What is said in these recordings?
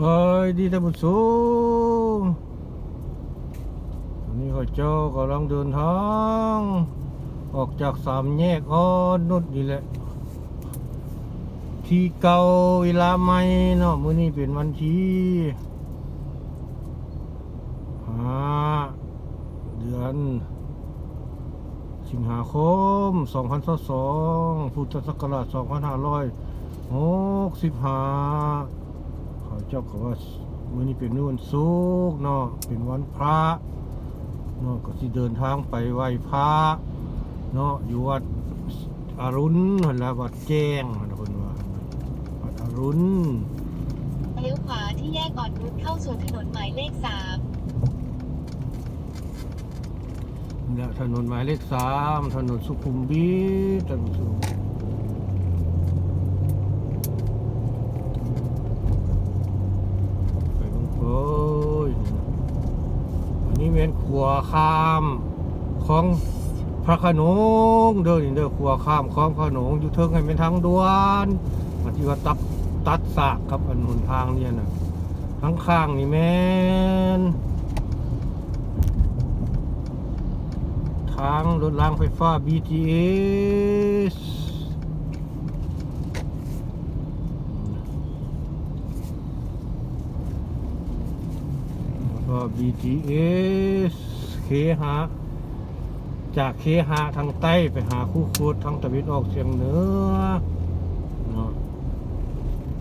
เฮ้ยดีท่านผู้ชมวันนี้ข้าเจ้ากำลังเดินทาง ออกจากสามแยกอ้อนนุดนี่แหละ ที่เก่าเวลาใหม่เนาะมื้อนี้เป็นวันที่ห้าเดือนสิงหาคม2022พุทธศักราช2565เขาเจ้าก็ว่ามื้อนี้เป็นวันศุกร์เนาะเป็นวันพระเนาะก็สิเดินทางไปไหว้พระเนาะอยู่วัดอรุณหั่นล่ะวัดแจ้งหันน่ะเพิ่นว่าวัดอรุณเลี้ยวขวาที่แยกอ่อนนุชเข้าสู่ถนนหมายเลขสามเนี่ยถนนหมายเลขสามถนนสุขุมวิทถนนสุขุมวิทไปเบังเอ้ยอันนี้เป็น ขัวข้ามของพระขนงเด้อนี่เด้อขัวข้ามของพระขนงอยู่เทิงให้เป็นทางด่วนมาที่ว่าตัดตัดสากับอันหนทางเนี่ยนะทั้งข้างนี่แม่นทางรถรางไฟฟ้า BTS แล้ว ก็ BTS เคหะจากเคหะทางใต้ไปหาคู่คูดทางตะวันออกเฉียงเหนือเนาะ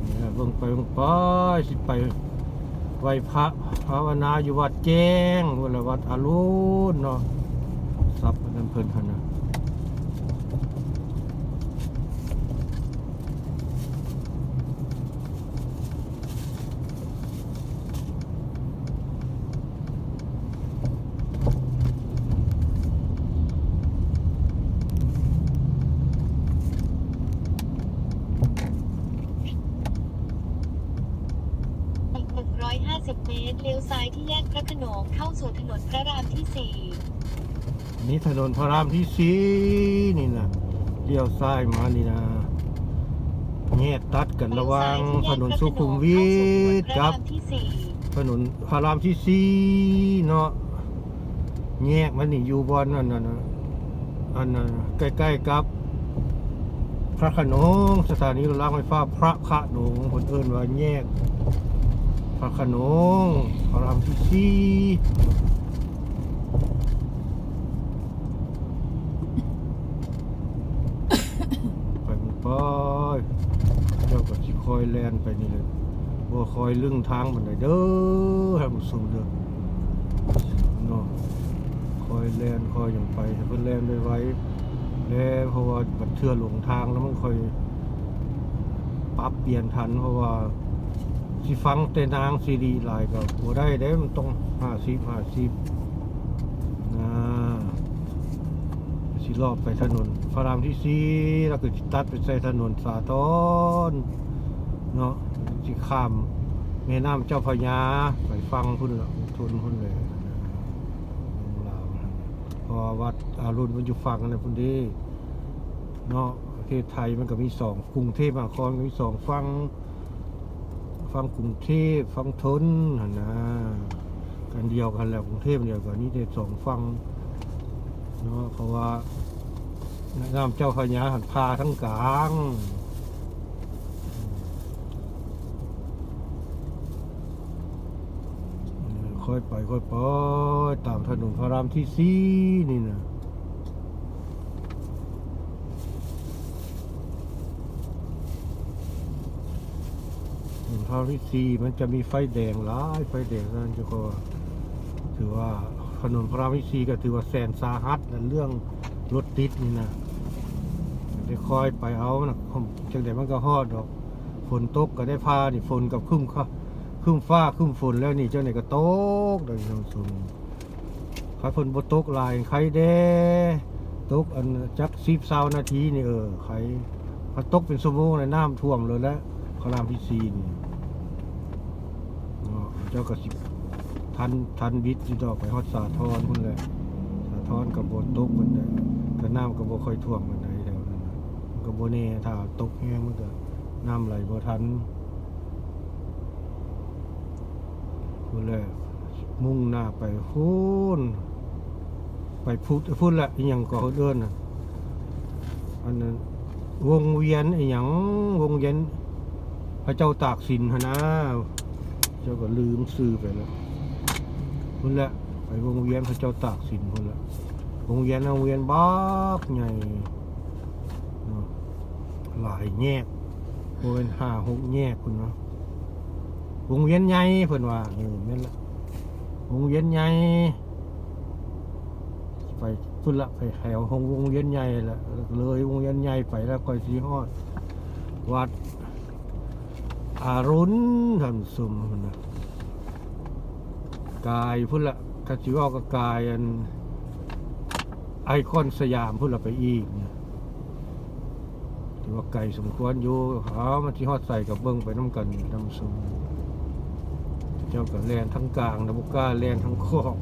เนี่ยเบิ่งไปเบิ่งไปสิไปไหวพระภาวนาอยู่วัดแจ้งวัดวัดอรุณเนาะสับอันนั้นเพิ่นพันนะ3 อีก 150 เมตร เลี้ยวซ้ายที่แยกพระโข นงเข้าสู่ถนนพระรามที่อันนี้ถนนพระรามที่สี่นี่นะเลี้ยวซ้ายมานี่นะแยกตัดกัน4ระหว่างเลี้ยวถซ้ายนนที่สุแยกพระโขขุมนงวิเข้าทกับสู่ถนนพระรามที่ถนนพระรามที่สี่เนาะแยกมันนี่อยู่บอนนั่นน่ะนะอันนั้นน่ะใกล้ๆกับ พระโขนงสถานีรถรางไฟฟ้าพระโขนงคนเอิ้นว่าแยกพ ระขนงพระรามที่สี่ไปมันไปเจ้าก็สิคอยแลนไปนี่เลยบ่คอยลึงทางมันไดเด้อให้มันสูงเด้อเนาะคอยแลนคอยอย่างไปให้เพิ่นแลนไว้แล้วเพราะว่าบัดเทื่อหลงทางแล้วมันคอยปรับเปลี่ยนทันเพราะว่า สิฟังแต่นางซีดีหลายก็บ่ได้เด้มันต้องห้าสิบห้าสิบนะสิรอบไปถนนพระรามที่สี่แล้วก็สิตัดไปใส่ถนนสาทรเนาะสิข้ามแม่น้ำเจ้าพระยาไปฟังพุ่นละทุนพุ่นเลยพอวัดอารุณมันอยู่ฝั่งนั่นพุ่นดีเนาะประเทศไทยมันก็มีสองกรุงเทพมหานครมีสองฝั่ง ฟังกรุงเทพฟังทนนะกันเดียวกันแหล้วกรุงเทพเดียวกันนี่ได้สองฟังเนาะเพราะว่าน้ำเจ้าพระยาหันพาทั้งกลางค่อยไปค่อยไปตามถนนพระรามที่สี่นี่นะ ถนนพระรามที่สี่มันจะมีไฟแดงหลายไฟแดงนั่นจะก็ถือว่าถนนพระรามที่สี่ก็ถือว่าแสนสาหัสในเรื่องรถติดนี่นะได้คอยไปเอานะผมจังเดี๋ยวมันก็ฮอดดอก ฝนตกก็ได้พานี่ฝนกับครึ่มข้าครึ่มฟ้าครึ่มฝนแล้วนี่เจ้าไหนก็ตกโดยทางสุนใครฝนบ่ตกลายใครแด้ตกอันจักสิบเศร้านาทีนี่เออใครพอตกเป็นชั่มงเลยน้ำท่วมเลยแล้วพระรามที่สี่นี่ เจ้าก็สิทันทันบิดสิดอกไปฮอดสาทรพุ่นแหละสาทรกับโบตกมันได้แต่น้ำก็บ่ค่อยท่วมมันได้แถวนั้นน่ะมันก็บ่แน่ถ้าตกแห้งมันก็น้ำไหลบ่ทันเลยมุ่งหน้าไปพูนไปพุทธพูดละอหย่างก็เดินน่ะอันนั้นวงเวียนอหย่างวงเวียนพระเจ้าตากสินหนนะ เจ้าก็ลืมซื้อไปแล้วพุ่นละไปวงเวียนพระเจ้าตากสินพุ่นละวงเวียนวงเวียนบักใหญ่เนาะหลายแยกโอ้เป็นห้าหกแยกคุณเนาะวงเวียนใหญ่เพิ่นว่าเออแม่นละวงเวียนใหญ่ไปพุ่นละไปแถวของวงเวียนใหญ่ละเลย วงเวียนใหญ่ไปแล้วก็สิฮอดวัด อารุณท่านสมพุ่นะกายพุ่นละถ้าสิว่าก็กายอันไอคอนสยามพุ่นละไปอีกเนี่ยถือว่าไกลสมควรอยู่เอามันสิฮอดใส่กับเบิ่งไปน้ำกันน้ำสมเจ้าก็แลนทั้งกลางนะบุก้าแลนทั้งคอก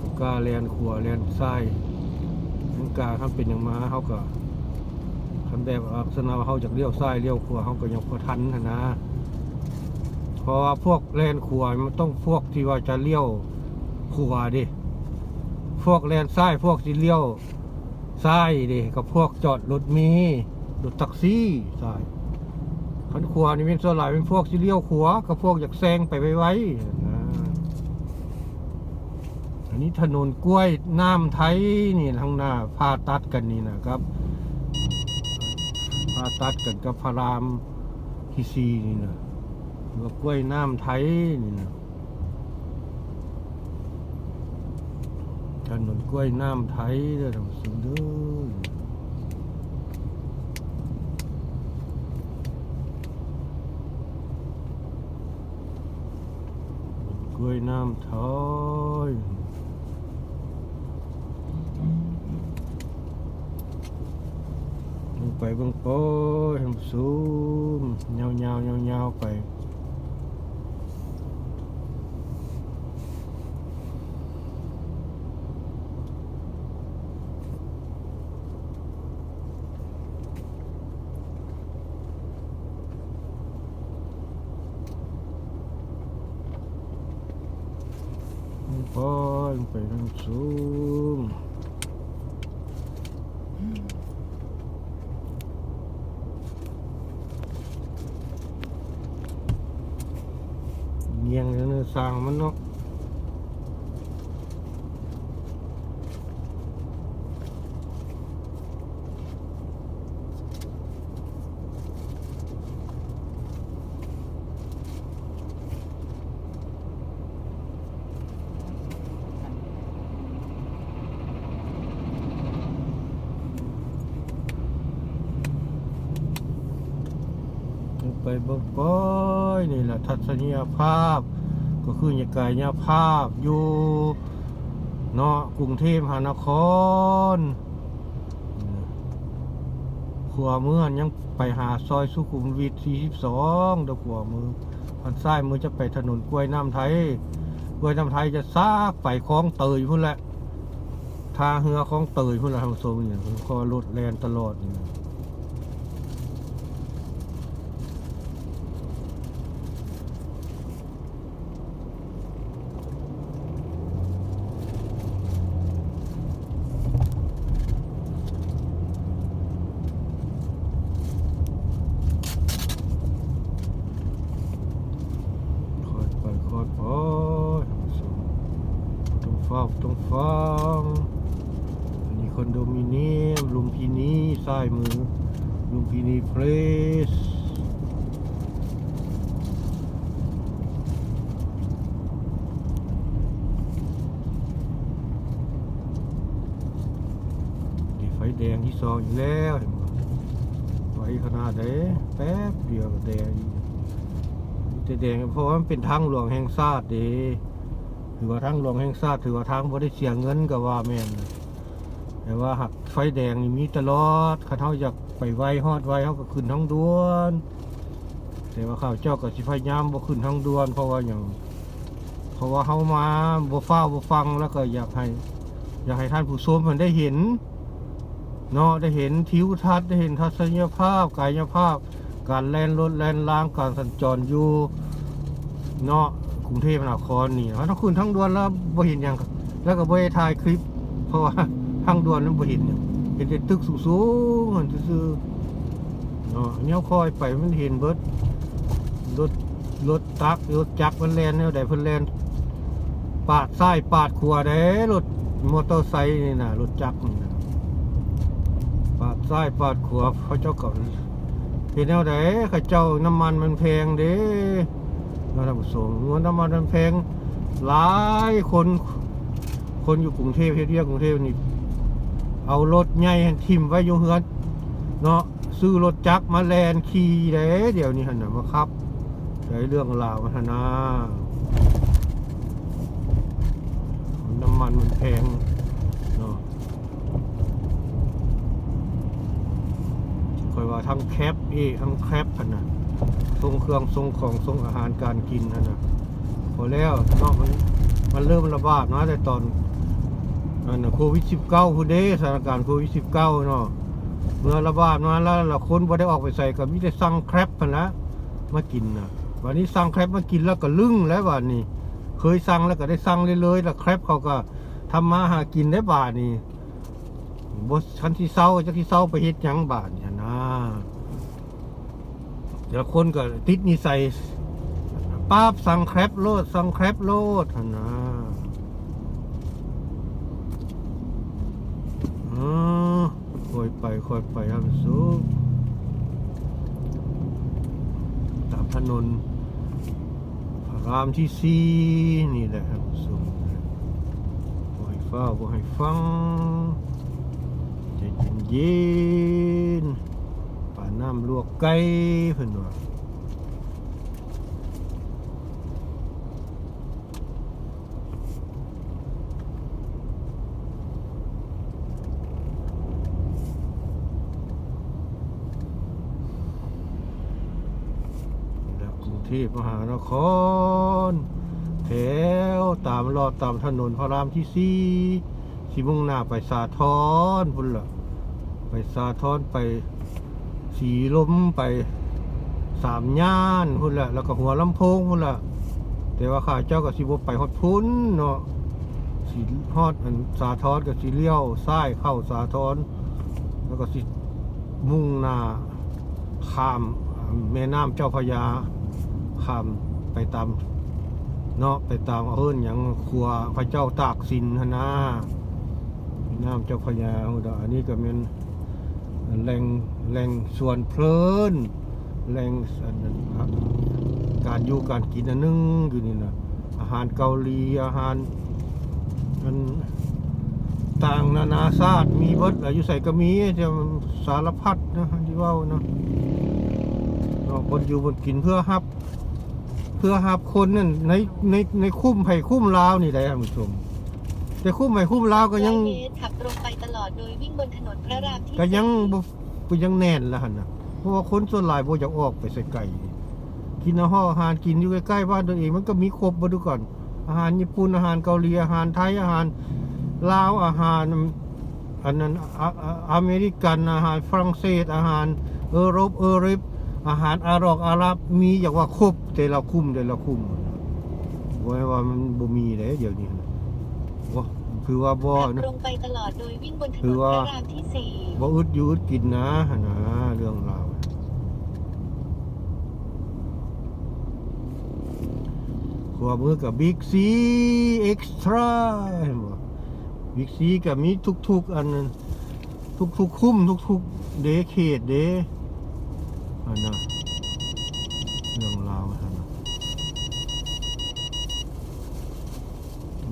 บุก้าแลนขัวแลนไส้ทั้งกลางทำเป็นอย่างมาเขาก็ ทำแบบลักษณะว่าเขาจากเลี้ยวไส้เลี้ยวขัวเขาก็ยังพอทันนะเพราะว่าพวกแลนขัวมันต้องพวกที่ว่าจะเลี้ยวขัวดิพวกแลนไส้พวกที่เลี้ยวไส้ดิกับพวกจอดรถมีรถแท็กซี่ไส้ขันขวานี่เป็นส่วนหลายเป็นพวกที่เลี้ยวขวากับพวกอยากแซงไปไว้ๆนะอันนี้ถนนกล้วยน้ำไทยนี่ทางหน้าพาตัดกันนี่นะครับ พาตัดกันกับพระรามที่ซีนี่นะหรือว่ากล้วยน้ำไทยนี่นะถนนกล้วยน้ำไทยเด้อทำสุดเด้อกล้วยน้ำทอยลง ไปเบางโป้ยให้มันสูงเงาเงาเงาเงาๆไปลงไปลงไปทางสูงเงียงเนื้ อสร้างมันเนาะไปเบิ่งปอยนี่แหละทัศนียภาพ ก็คือยกายยภาพอยู่เนาะกรุงเทพมหานครขัวเมือยังไปหาซอยสุขุมวิท42ดอกขัวมืออันซ้ายมือจะไปถนนกล้วยน้ำไทยกล้วยน้ำไทยจะซากไปคลองเตยพุ่นแหละทาเรือคลองเตยพุ่นแหละทางโซนเนี่ยคอรถแลนตลอดนี่อยไปคอยไปต้องเฝ้าต้องฟังอันนี้คอนโดมิเนียมลุมพินีซ้ายมือ ลุมพินีเพลสนี่ไฟแดงที่ซองอีกแล้วไฟขนาดไหนแป๊บเดียวก็แดงอีกแต่แดงเพราะว่ามันเป็นทางหลวงแห่งชาติดีถือว่าทางหลวงแห่งชาติถือว่าทางบ่ได้เสียเงินก็ว่าแม่นแต่ว่าหักไฟแดงนี่มีตลอดคันเฮาอยาก ไปไวฮอดไวเฮาก็ขึ้นทางด่วนแต่ว่าข้าวเจ้าก็สิพยายามบ่ขึ้นทางด่วน เพราะว่าหยังเพราะว่าเฮามาบ่ฟ้าบ่ฟังแล้วก็อยากให้ อยากให้ท่านผู้ชมมันได้เห็นเนาะได้เห็นทิวทัศน์ได้เห็นทัศนียภาพกายภาพ การแล่นรถแล่นล่างการสัญจรอยู่เนาะกรุงเทพมหานครนี่นะทั้งคืนทั้งด่วนแล้วบ่เห็นหยังแล้วก็บ่ได้ถ่ายคลิป เพราะว่าทางด่วนนั้นบ่เห็นหยัง เห็นแต่ตึกสูงๆหั่นซื่อๆเนาะแนวคอยไปมันเห็นเบิดรถรถตักรถจักรมันแล่นแนวใดเพิ่นแลนปาดซ้ายปาดขวาเด้รถมอเตอร์ไซค์นี่นะรถจักรนี่นะปาดซ้ายปาดขวาเขาเจ้าก็เห็นแนวใดเขาเจ้าน้ำมันมันแพงเด้เราท่านผู้ชมเงินน้ำมันมันแพงหลายคน คนอยู่กรุงเทพเฮ็ดเรียกรุงเทพนี่ เอารถใหญ่ทิ่มไว้อยู่เฮือนเนาะซื้อรถจักรมาแลนขี่เด้เดี๋ยวนี้หันนมาครับได้เรื่องราวมาหั่นนะน้ำมันมันแพงเนาะคอยว่าทั้งแคปอีกทั้งแคปหั่นน่ะส่งเครื่องส่งของส่งอาหารการกินหั่นน่ะพอแล้วเนาะมันมันเริ่มระบาดนะแต่ตอน อันน่ะโควิด19พุ่นเด้สถานการณ์โควิด19เก้าเนาะเมื่อระบาดมาแล้วละคนบ่ได้ออกไปใส่ก็มีแต่สั่งแครปนะมากินนะวันนี้สั่งแครปมากินแล้วก็ลึ่งแล้วบาดนี้ เคยสั่งแล้วก็ได้สั่งเลยเลยๆแล้วแครปเขาก็ทำมาหากินได้บาดนี้บ่ชั้นที่เศร้าจักที่เศร้าไปเฮ็ดยังบานี่นะเดี๋ยวคนก็ติดนิสัยป้าบสั่งแครปโลดสั่งแครปโลดนะ อ๋อค่ อยไปค่อยไปครับสูงตามถนนพระรามที่สี่นี่แหละครับสูงบ่ให้ฟ้าบ่ให้ฟังใจเย็นๆป่าน้ำลวกไก่เพิ่นว่า จากกรุง เทพมหานคร แถวตามรอดตามถนนพระรามที่สี่ที่มุ่งหน้าไปสาทรพุ่นละไปสาทรไปสีลมไปสามย่านพุ่นละแล้วก็หัวลำโพงพุ่นละแต่ว่าข้าเจ้ากับสิบไปฮอดพุ่นเนาะสีฮอดอันสาทรกับสีเลี้ยวซ้ายเข้าสาทรแล้วก็สิมุ่งหน้าข้ามแม่น้ำเจ้าพระยา ข้ามไปตามเนาะไปตามเอิ้นอย่างครัวพระเจ้าตากสินหนนะแม่น้ำเจ้าพระยาอุดรอันนี้ก็เป็นแหล่งแหล่งส่วนเพลินแหล่งการอยู่การกินอันหนึงอยู่นี่นะอาหารเกาหลีอาหารมันต่างนานาชาติมีเบิดอายุใส่ก็มีจะสารพัดนะที่ว่าเนาะเนาะคนอยู่บนกินเพื่อฮับ เพื่อฮับคนนั่นในในในคุ้มไผ่คุ้มลาวนี่แหละท่านผู้ชม แต่คุ้มไผ่คุ้มลาวก็ยังร้อเมตรขับตรงไปตลอดโดยวิ่งบนถนนพระรามที่ก็ยังสี่บ่ก็ยังแน่นละหั่นน่ะเพราะว่าคนส่วนหลายบ่อยากออกไปใส่ไก่กินอาหารอาหารกินอยู่ใกล้ๆบ้านตัวเองมันก็มีครบบ่ดูก่อน อาหารญี่ปุ่นอาหารเกาหลีอาหารไทยอาหารลาวอาหารอันนั้นอะอะอเมริกันอาหารฝรั่งเศสอาหารเอโรปเอริป อาหารอารอกอารับมีอย่างว่าครบแต่ละคุ้มแต่ละคุ้มบ่ให้ว่ามันบ่มีเด้เดี๋ยวนี้บ่คือว่าบ่ขับนะตรงไปตลอดโดยวิ่งบนถนนพว่าระรามที่สี่บ่อึดยูดกินนะนะเรื่องราวขวามือกับบิ๊กซีเอ็กซ์ตร้าเห็นบ่บิ๊กซีก็มีทุกๆอันนั้นทุกๆคุ้มทุกๆเดเขตเด อันนะเรื่องราวอันนะ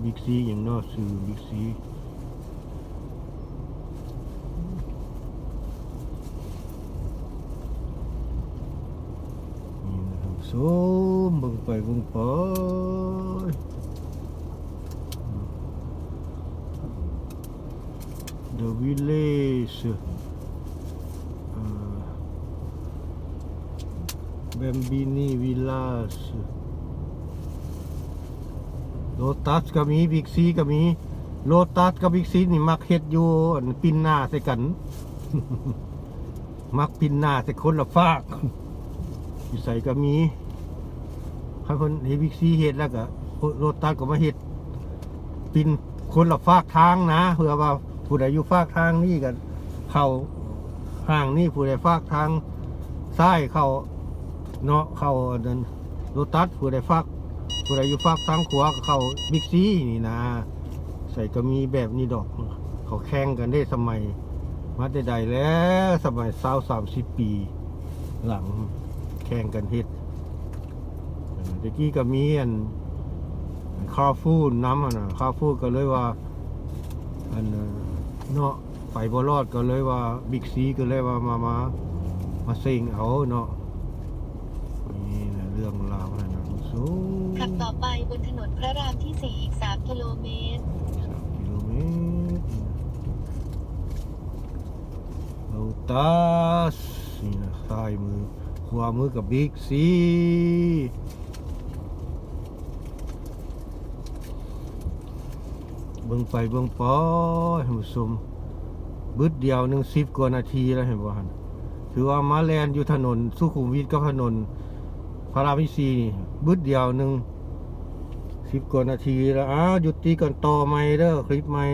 บิ๊กซีอย่างนอกสื่อบิ๊กซีนี่นะครับส้มบิ่งไปบิ่งไป The Village อ่ Bambini Villas โ o ตัสก็มีบิ๊กซีก็มีโ o ตัสกับบิ๊กซีนี่มักเฮ็ดอยู่ปินหน้าใส่กัน มักปินหน้าใส่คนละฝากอยู่ใส่ก็มีคันเพิ่นเฮบิ๊กซีเฮ็ดแล้วก็โรตัสก็มาเฮ็ดปินคนละฝากทางนะเพื่อว่าผู้ใดอยู่ฝากทางนี่ก็เข้าห้างนี่ผู้ใดฝากทางซ้ายเข้า เนาะเข้าอันนั้นโรตัสผู้ใดฝากผู้ใดอยู่ฝากทางขวาก็เข้าบิ๊กซีนี่นะ ใส่ก็มีแบบนี้ดอก เขาแข่งกันได้สมัย มาได้ใดแล้วสมัยสาวสามสิบปี หลังแข่งกันเฮ็ดเออตะกี้ก็มีอันคาวฟูนน้ำอะนะคาฟูก็เลยว่าอันเนาะไปบ่รอดก็เลยว่าบิ๊กซีก็เลยว่ามามามาเซ็งเอาเนาะ เรื่องราวนะนะสูงขับต่อไปบนถนนพระรามที่4อีก3กิโลเมตรสามกิโลเมตรโลตัสนี่นะซ้ายมือขวามือกับบิ๊กซีเบิ่งไปเบิ่งไปท่านผู้ชมบึดเดียวหนึ่งสิบกว่านาทีแล้วเห็นบ่ฮันถือว่ามาแลนอยู่ถนนสุขุมวิทกับถนน พารามิซีบึดเดียวหนึ่งสิบกว่านาทีแล้วอ้าวหยุดตีก่อนต่อไม่เด้อคลิปไม่